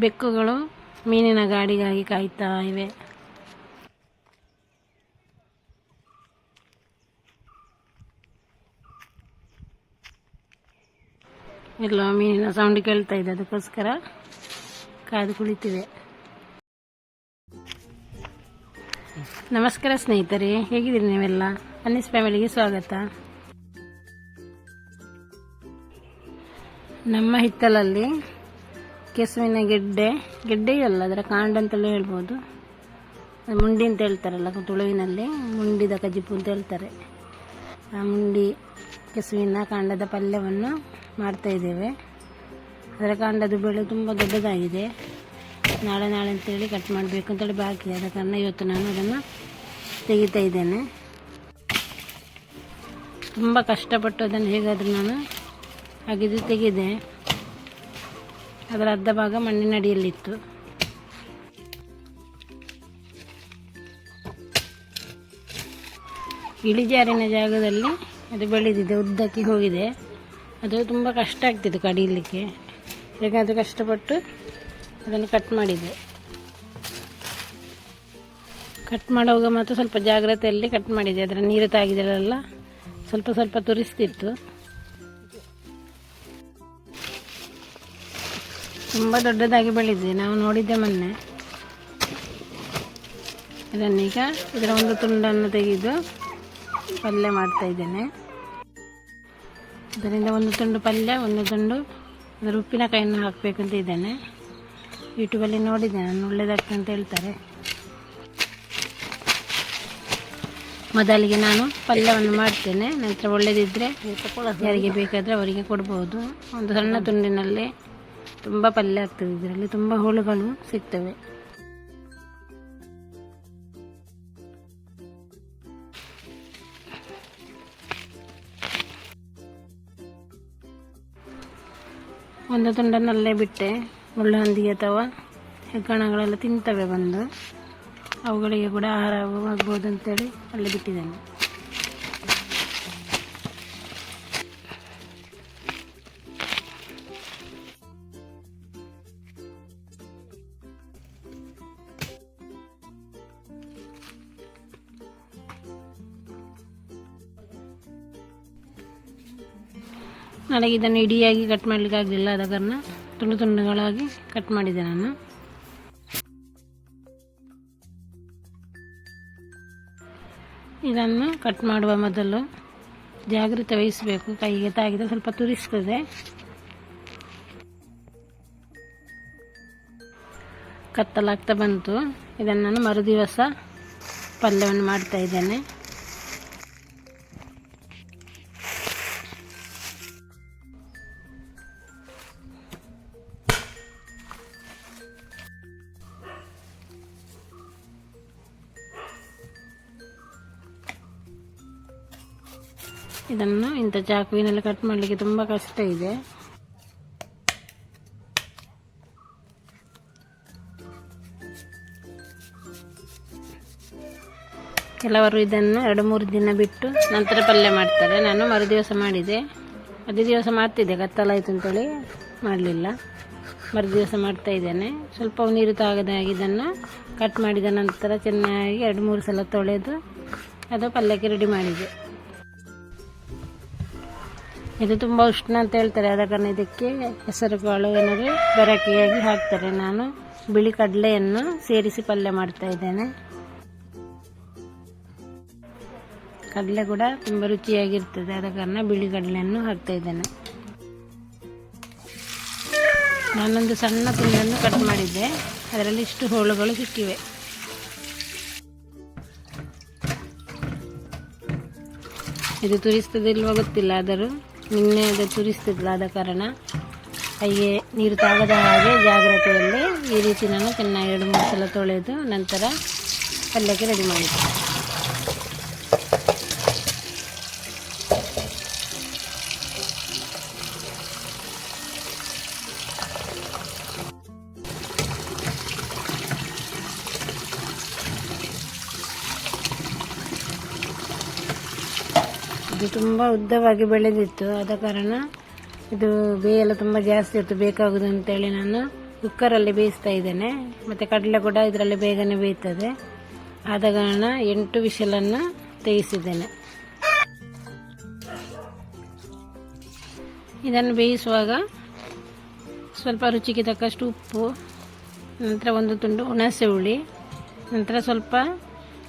ಬೆಕ್ಕುಗಳು ಮೀನಿನ ಗಾಡಿಗಾಗಿ ಕಾಯ್ತಾ ಇವೆ. ಎಲ್ಲ ಮೀನಿನ ಸೌಂಡ್ ಕೇಳ್ತಾ ಇದೆ, ಅದಕ್ಕೋಸ್ಕರ ಕಾದು ಕುಳಿತಿವೆ. ನಮಸ್ಕಾರ ಸ್ನೇಹಿತರೆ, ಹೇಗಿದ್ದೀರಿ ನೀವೆಲ್ಲ? ಅನ್ನಿಸ್ ಫ್ಯಾಮಿಲಿಗೆ ಸ್ವಾಗತ. ನಮ್ಮ ಹಿತ್ತಲಲ್ಲಿ ಕೆಸುವಿನ ಗೆಡ್ಡೆ ಗೆಡ್ಡೆಯೂ ಅಲ್ಲ ಅದರ ಕಾಂಡ ಅಂತಲೇ ಹೇಳ್ಬೋದು. ಮುಂಡಿ ಅಂತ ಹೇಳ್ತಾರಲ್ಲ ತುಳುವಿನಲ್ಲಿ, ಮುಂಡಿದ ಕಜಿಪು ಅಂತ ಹೇಳ್ತಾರೆ. ಆ ಮುಂಡಿ ಕೆಸುವಿನ ಕಾಂಡದ ಪಲ್ಯವನ್ನು ಮಾಡ್ತಾ ಇದ್ದೇವೆ. ಅದರ ಕಾಂಡದ ಬೆಳೆ ತುಂಬ ದೊಡ್ಡದಾಗಿದೆ. ನಾಳೆ ನಾಳೆ ಅಂತೇಳಿ ಕಟ್ ಮಾಡಬೇಕು ಅಂತೇಳಿ ಬಾಕಿ ಆದ ಕಾರಣ ಇವತ್ತು ನಾನು ಅದನ್ನು ತೆಗಿತಾ ಇದ್ದೇನೆ. ತುಂಬ ಕಷ್ಟಪಟ್ಟು ಅದನ್ನು ಹೇಗಾದರೂ ನಾನು ಅಗಿದು ತೆಗೆದೆ. ಅದರ ಅರ್ಧ ಭಾಗ ಮಣ್ಣಿನ ಅಡಿಯಲ್ಲಿತ್ತು. ಇಳಿಜಾರಿನ ಜಾಗದಲ್ಲಿ ಅದು ಬೆಳೆದಿದೆ, ಉದ್ದಕ್ಕೆ ಹೋಗಿದೆ. ಅದು ತುಂಬ ಕಷ್ಟ ಆಗ್ತಿತ್ತು ಕಡಿಯಲಿಕ್ಕೆ ಅದು ಕಷ್ಟಪಟ್ಟು ಅದನ್ನು ಕಟ್ ಮಾಡಿದೆ. ಕಟ್ ಮಾಡುವಾಗ ಮಾತ್ರ ಸ್ವಲ್ಪ ಜಾಗ್ರತೆಯಲ್ಲಿ ಕಟ್ ಮಾಡಿದೆ. ಅದರ ನೀರು ತಾಗಿದೆಲ್ಲ ಸ್ವಲ್ಪ ಸ್ವಲ್ಪ ತುರಿಸ್ತಿತ್ತು. ತುಂಬ ದೊಡ್ಡದಾಗಿ ಬೆಳೆದಿದೆ. ನಾವು ನೋಡಿದ್ದೆ ಮೊನ್ನೆ. ಇದನ್ನೀಗ ಇದರ ಒಂದು ತುಂಡನ್ನು ತೆಗೆದು ಪಲ್ಯ ಮಾಡ್ತಾ ಇದ್ದೇನೆ. ಇದರಿಂದ ಒಂದು ತುಂಡು ಪಲ್ಯ, ಒಂದು ತುಂಡು ಅದರ ಉಪ್ಪಿನಕಾಯನ್ನು ಹಾಕಬೇಕಂತ ಇದ್ದೇನೆ. ಯೂಟ್ಯೂಬಲ್ಲಿ ನೋಡಿದ್ದೆ, ನಾನು ಒಳ್ಳೇದಾಗ್ತದೆ ಅಂತ ಹೇಳ್ತಾರೆ. ಮೊದಲಿಗೆ ನಾನು ಪಲ್ಯವನ್ನು ಮಾಡ್ತೇನೆ. ನಂತರ ಒಳ್ಳೆಯದಿದ್ದರೆ ಯಾರಿಗೆ ಬೇಕಾದರೆ ಅವರಿಗೆ ಕೊಡ್ಬೋದು. ಒಂದು ಸಣ್ಣ ತುಂಡಿನಲ್ಲಿ ತುಂಬ ಪಲ್ಯ ಆಗ್ತದೆ ಇದರಲ್ಲಿ, ತುಂಬ ಹುಳುಗಳು ಸಿಗ್ತವೆ. ಒಂದು ತುಂಡನ್ನಲ್ಲೇ ಬಿಟ್ಟೆ ಮುಳ್ಳುಹಂದಿ ಅಥವಾ ಹೆಗ್ಗಣಗಳೆಲ್ಲ ತಿಂತವೆ ಬಂದು. ಅವುಗಳಿಗೆ ಕೂಡ ಆಹಾರ ಆಗ್ಬೋದು ಅಂತೇಳಿ ಅಲ್ಲೇ ಬಿಟ್ಟಿದ್ದೇನೆ. ನನಗೆ ಇದನ್ನು ಇಡಿಯಾಗಿ ಕಟ್ ಮಾಡಲಿಕ್ಕೆ ಆಗಲಿಲ್ಲ ಆದ ಕಾರಣ ತುಂಡು ತುಂಡುಗಳಾಗಿ ಕಟ್ ಮಾಡಿದೆ ನಾನು. ಇದನ್ನು ಕಟ್ ಮಾಡುವ ಮೊದಲು ಜಾಗ್ರತೆ ವಹಿಸಬೇಕು. ಕೈಗೆ ತಾಗಿದ ಸ್ವಲ್ಪ ತುರಿಸ್ತದೆ. ಕತ್ತಲಾಗ್ತಾ ಬಂತು. ಇದನ್ನು ನಾನು ಮರುದಿವಸ ಪಲ್ಯವನ್ನು ಮಾಡ್ತಾ ಇದ್ದೇನೆ. ಇದನ್ನು ಇಂಥ ಚಾಕುವಿನಲ್ಲಿ ಕಟ್ ಮಾಡಲಿಕ್ಕೆ ತುಂಬ ಕಷ್ಟ ಇದೆ. ಕೆಲವರು ಇದನ್ನು ಎರಡು ಮೂರು ದಿನ ಬಿಟ್ಟು ನಂತರ ಪಲ್ಯ ಮಾಡ್ತಾರೆ. ನಾನು ಮರುದಿವಸ ಮಾಡಿದೆ. ಅದೇ ದಿವಸ ಮಾಡ್ತಿದ್ದೆ ಕತ್ತಲಾಯಿತು ಅಂತೇಳಿ ಮಾಡಲಿಲ್ಲ. ಮರುದಿವಸ ಮಾಡ್ತಾ ಇದ್ದೇನೆ. ಸ್ವಲ್ಪ ನೀರು ತಾಗದ ಹಾಗೆ ಇದನ್ನು ಕಟ್ ಮಾಡಿದ ನಂತರ ಚೆನ್ನಾಗಿ ಎರಡು ಮೂರು ಸಲ ತೊಳೆದು ಅದು ಪಲ್ಯಕ್ಕೆ ರೆಡಿ ಮಾಡಿದೆ. ಇದು ತುಂಬ ಉಷ್ಣ ಅಂತ ಹೇಳ್ತಾರೆ. ಆದ ಕಾರಣ ಇದಕ್ಕೆ ಹೆಸರು ಕಾಳು ಏನಾದರೂ ಬೆರಕೆಯಾಗಿ ಹಾಕ್ತಾರೆ. ನಾನು ಬಿಳಿ ಕಡಲೆಯನ್ನು ಸೇರಿಸಿ ಪಲ್ಯ ಮಾಡ್ತಾ ಇದ್ದೇನೆ. ಕಡಲೆ ಕೂಡ ತುಂಬ ರುಚಿಯಾಗಿರ್ತದೆ. ಆದ ಕಾರಣ ಬಿಳಿ ಕಡಲೆಯನ್ನು ಹಾಕ್ತಾ ಇದ್ದೇನೆ. ನಾನೊಂದು ಸಣ್ಣ ತುಂಡನ್ನು ಕಟ್ ಮಾಡಿದ್ದೆ. ಅದರಲ್ಲಿ ಇಷ್ಟು ಹೋಳುಗಳು ಸಿಕ್ಕಿವೆ. ಇದು ತುರಿಸ್ತದಿಲ್ವ ಗೊತ್ತಿಲ್ಲ. ಆದರೂ ನಿನ್ನೆ ಅದು ತುರಿಸ್ತಿದ್ಲ ಆದ ಕಾರಣ ಕೈಗೆ ನೀರು ತಾಗದ ಹಾಗೆ ಜಾಗ್ರತೆಯಲ್ಲಿ ಈ ರೀತಿ ನಾನು ಚೆನ್ನಾಗಿ ಎರಡು ಮೂರು ಸಲ ತೊಳೆದು ನಂತರ ಪಲ್ಯಕ್ಕೆ ರೆಡಿ ಮಾಡಿದ್ದೆ. ಇದು ತುಂಬ ಉದ್ದವಾಗಿ ಬೆಳೆದಿತ್ತು. ಆದ ಕಾರಣ ಇದು ಬೇಯೆಲ್ಲ ತುಂಬ ಜಾಸ್ತಿ ಇತ್ತು ಬೇಕಾಗುದು ಅಂತೇಳಿ ನಾನು ಕುಕ್ಕರಲ್ಲಿ ಬೇಯಿಸ್ತಾ ಇದ್ದೇನೆ. ಮತ್ತು ಕಡಲೆ ಕೂಡ ಇದರಲ್ಲಿ ಬೇಗನೆ ಬೇಯ್ತದೆ. ಆದ ಕಾರಣ ಎಂಟು ವಿಷಲನ್ನು ತೆಗೆಸಿದ್ದೇನೆ. ಇದನ್ನು ಬೇಯಿಸುವಾಗ ಸ್ವಲ್ಪ ರುಚಿಗೆ ತಕ್ಕಷ್ಟು ಉಪ್ಪು, ನಂತರ ಒಂದು ತುಂಡು ಹುಣಸೆ ಹುಳಿ, ನಂತರ ಸ್ವಲ್ಪ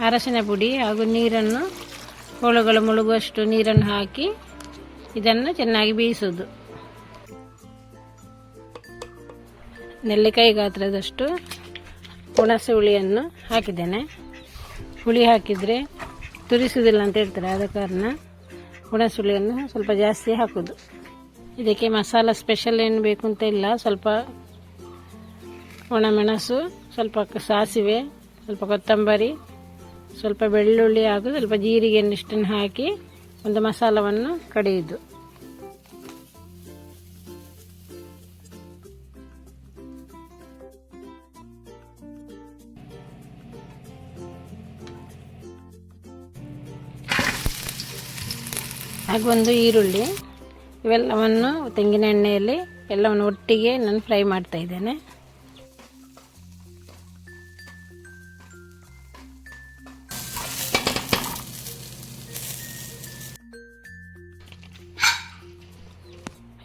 ಅರಶಿನ ಪುಡಿ ಹಾಗೂ ನೀರನ್ನು ಹೋಳುಗಳು ಮುಳುಗುವಷ್ಟು ನೀರನ್ನು ಹಾಕಿ ಇದನ್ನು ಚೆನ್ನಾಗಿ ಬೇಯಿಸೋದು. ನೆಲ್ಲಿಕಾಯಿ ಗಾತ್ರದಷ್ಟು ಹುಣಸೆ ಹುಳಿಯನ್ನು ಹಾಕಿದ್ದೇನೆ. ಹುಳಿ ಹಾಕಿದರೆ ತುರಿಸುವುದಿಲ್ಲ ಅಂತ ಹೇಳ್ತಾರೆ, ಆದ ಕಾರಣ ಹುಣಸೆ ಹುಳಿಯನ್ನು ಸ್ವಲ್ಪ ಜಾಸ್ತಿ ಹಾಕೋದು. ಇದಕ್ಕೆ ಮಸಾಲ ಸ್ಪೆಷಲ್ ಏನು ಬೇಕು ಅಂತ ಇಲ್ಲ, ಸ್ವಲ್ಪ ಒಣಮೆಣಸು ಸ್ವಲ್ಪ ಸಾಸಿವೆ, ಸ್ವಲ್ಪ ಕೊತ್ತಂಬರಿ ಸ್ವಲ್ಪ ಬೆಳ್ಳುಳ್ಳಿ ಹಾಗೂ ಸ್ವಲ್ಪ ಜೀರಿಗೆ ಇಷ್ಟನ್ನು ಹಾಕಿ ಒಂದು ಮಸಾಲವನ್ನು ಕಡಿಯುದು. ಹಾಗೂ ಒಂದು ಈರುಳ್ಳಿ. ಇವೆಲ್ಲವನ್ನು ತೆಂಗಿನ ಎಣ್ಣೆಯಲ್ಲಿ ಎಲ್ಲವನ್ನು ಒಟ್ಟಿಗೆ ನಾನು ಫ್ರೈ ಮಾಡ್ತಾ ಇದ್ದೇನೆ.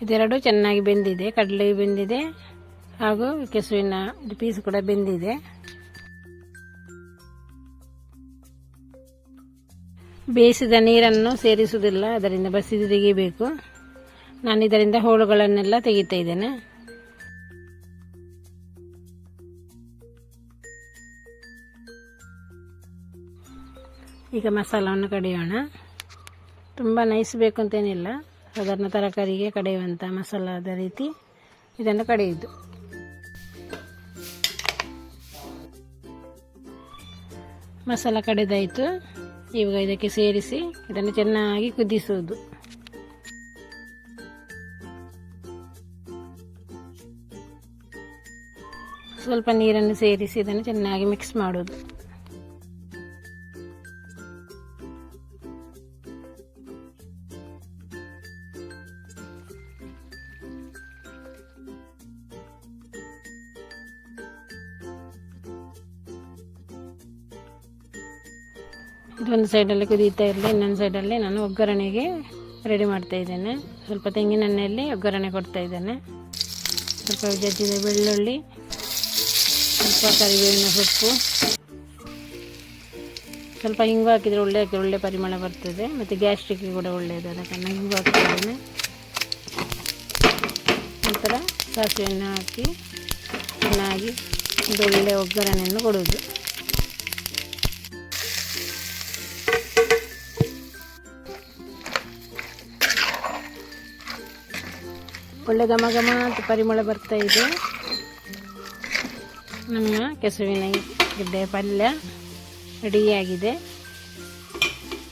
ಇದೆರಡು ಚೆನ್ನಾಗಿ ಬೆಂದಿದೆ, ಕಡಲೆ ಬೆಂದಿದೆ, ಹಾಗೂ ಕೆಸುವಿನ ಪೀಸ್ ಕೂಡ ಬೆಂದಿದೆ. ಬೇಯಿಸಿದ ನೀರನ್ನು ಸೇರಿಸುವುದಿಲ್ಲ, ಅದರಿಂದ ಬಸಿದು ತೆಗಿಬೇಕು ನಾನು ಇದರಿಂದ ಹೋಳುಗಳನ್ನೆಲ್ಲ ತೆಗಿತಾ ಇದ್ದೇನೆ. ಈಗ ಮಸಾಲವನ್ನು ಕಡಿಯೋಣ. ತುಂಬ ನೈಸ್ ಬೇಕು ಅಂತೇನಿಲ್ಲ. ಸಾಧಾರಣ ತರಕಾರಿಗೆ ಕಡೆಯುವಂಥ ಮಸಾಲದ ರೀತಿ ಇದನ್ನು ಕಡೆಯಿತು ಮಸಾಲ ಕಡೆದಾಯಿತು. ಇವಾಗ ಇದಕ್ಕೆ ಸೇರಿಸಿ ಇದನ್ನು ಚೆನ್ನಾಗಿ ಕುದಿಸುವುದು. ಸ್ವಲ್ಪ ನೀರನ್ನು ಸೇರಿಸಿ ಇದನ್ನು ಚೆನ್ನಾಗಿ ಮಿಕ್ಸ್ ಮಾಡೋದು ಇದೊಂದು ಸೈಡಲ್ಲಿ ಕುದೀತಾ ಇರಲಿ, ಇನ್ನೊಂದು ಸೈಡಲ್ಲಿ ನಾನು ಒಗ್ಗರಣೆಗೆ ರೆಡಿ ಮಾಡ್ತಾ ಇದ್ದೇನೆ. ಸ್ವಲ್ಪ ತೆಂಗಿನ ಎಣ್ಣೆಯಲ್ಲಿ ಒಗ್ಗರಣೆ ಕೊಡ್ತಾ ಇದ್ದೇನೆ. ಸ್ವಲ್ಪ ಜಜ್ಜಿದ ಬೆಳ್ಳುಳ್ಳಿ, ಸ್ವಲ್ಪ ಕರಿಬೇವಿನ ಸೊಪ್ಪು. ಸ್ವಲ್ಪ ಹಿಂಗು ಹಾಕಿದರೆ ಒಳ್ಳೆ ಒಳ್ಳೆ ಪರಿಮಳ ಬರ್ತದೆ. ಮತ್ತು ಗ್ಯಾಸ್ಟ್ರಿಕ್ಗೆ ಕೂಡ ಒಳ್ಳೆಯದು ಅದಕ್ಕೆ ಹಿಂಗು ಹಾಕ್ತಾ ಇದ್ದೇನೆ ನಂತರ ಸಾಸಿವೆಯನ್ನು ಹಾಕಿ, ಚೆನ್ನಾಗಿ ಒಂದು ಒಳ್ಳೆ ಒಗ್ಗರಣೆಯನ್ನು ಕೊಡುವುದು. ಒಳ್ಳೆ ಘಮ ಘಮ ಅಂತ ಪರಿಮಳ ಬರ್ತಾ ಇದೆ. ನಮ್ಮ ಕೆಸುವಿನ ಗಿಡ್ಡೆ ಪಲ್ಯ ರೆಡಿಯಾಗಿದೆ.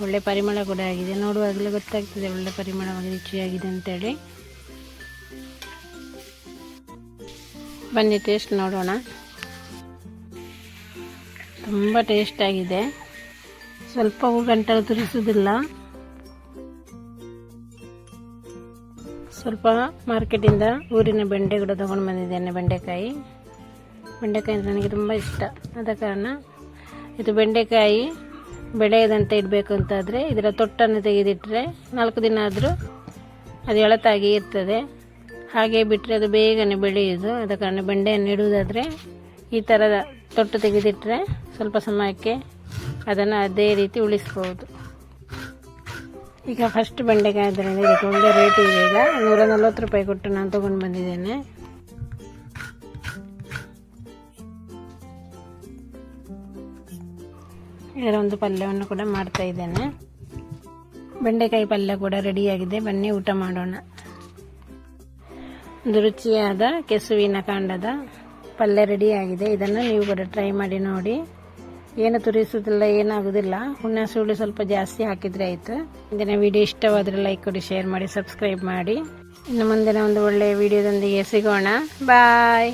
ಒಳ್ಳೆ ಪರಿಮಳ ಕೂಡ ಆಗಿದೆ. ನೋಡುವಾಗಲೇ ಗೊತ್ತಾಗ್ತದೆ ಒಳ್ಳೆ ಪರಿಮಳವಾಗಿ ರುಚಿಯಾಗಿದೆ ಅಂತೇಳಿ. ಬನ್ನಿ ಟೇಸ್ಟ್ ನೋಡೋಣ. ತುಂಬ ಟೇಸ್ಟ್ ಆಗಿದೆ. ಸ್ವಲ್ಪವೂ ಗಂಟಲು ತುರಿಸುವುದಿಲ್ಲ. ಸ್ವಲ್ಪ ಮಾರ್ಕೆಟಿಂದ ಊರಿನ ಬೆಂಡೆ ಕೂಡ ತೊಗೊಂಡು ಬಂದಿದ್ದೇನೆ ಬೆಂಡೆಕಾಯಿ. ಬೆಂಡೆಕಾಯಿ ಅಂದ್ರೆ ನನಗೆ ತುಂಬ ಇಷ್ಟ. ಆದ ಕಾರಣ ಇದು ಬೆಂಡೆಕಾಯಿ ಬೆಳೆಯದಂತೆ ಇಡಬೇಕು ಅಂತಾದರೆ ಇದರ ತೊಟ್ಟನ್ನು ತೆಗೆದಿಟ್ಟರೆ ನಾಲ್ಕು ದಿನ ಆದರೂ ಅದು ಎಳತಾಗಿ ಇರ್ತದೆ. ಹಾಗೆ ಬಿಟ್ಟರೆ ಅದು ಬೇಗನೆ ಬೆಳೆಯೋದು. ಆದ ಕಾರಣ ಬೆಂಡೆಯನ್ನು ಇಡುವುದಾದರೆ ಈ ಥರದ ತೊಟ್ಟು ತೆಗೆದಿಟ್ಟರೆ ಸ್ವಲ್ಪ ಸಮಯಕ್ಕೆ ಅದನ್ನು ಅದೇ ರೀತಿ ಉಳಿಸ್ಬೋದು. ಈಗ ಫಸ್ಟ್ ಬೆಂಡೆಕಾಯಿ ಅದರಲ್ಲಿ ಇದಕ್ಕೆ ಒಳ್ಳೆ ರೇಟ್ ಇದೆ ಈಗ. ನೂರ ನಲ್ವತ್ತು ರೂಪಾಯಿ ಕೊಟ್ಟು ನಾನು ತೊಗೊಂಡು ಬಂದಿದ್ದೇನೆ. ಇದರ ಒಂದು ಪಲ್ಯವನ್ನು ಕೂಡ ಮಾಡ್ತಾ ಇದ್ದೇನೆ. ಬೆಂಡೆಕಾಯಿ ಪಲ್ಯ ಕೂಡ ರೆಡಿಯಾಗಿದೆ ಬನ್ನಿ ಊಟ ಮಾಡೋಣ. ಒಂದು ರುಚಿಯಾದ ಕೆಸುವಿನ ಕಾಂಡದ ಪಲ್ಯ ರೆಡಿಯಾಗಿದೆ ಇದನ್ನು ನೀವು ಕೂಡ ಟ್ರೈ ಮಾಡಿ ನೋಡಿ. ಏನು ತುರಿಸುವುದಿಲ್ಲ ಏನಾಗುವುದಿಲ್ಲ ಹುಣ್ಣ ಸುಳ್ಳು ಸ್ವಲ್ಪ ಜಾಸ್ತಿ ಹಾಕಿದರೆ ಆಯಿತು. ಇಂದಿನ ವಿಡಿಯೋ ಇಷ್ಟವಾದರೆ ಲೈಕ್ ಕೊಡಿ ಶೇರ್ ಮಾಡಿ ಸಬ್ಸ್ಕ್ರೈಬ್ ಮಾಡಿ. ಇನ್ನು ಮುಂದಿನ ಒಂದು ಒಳ್ಳೆಯ ವಿಡಿಯೋದೊಂದಿಗೆ ಸಿಗೋಣ. ಬಾಯ್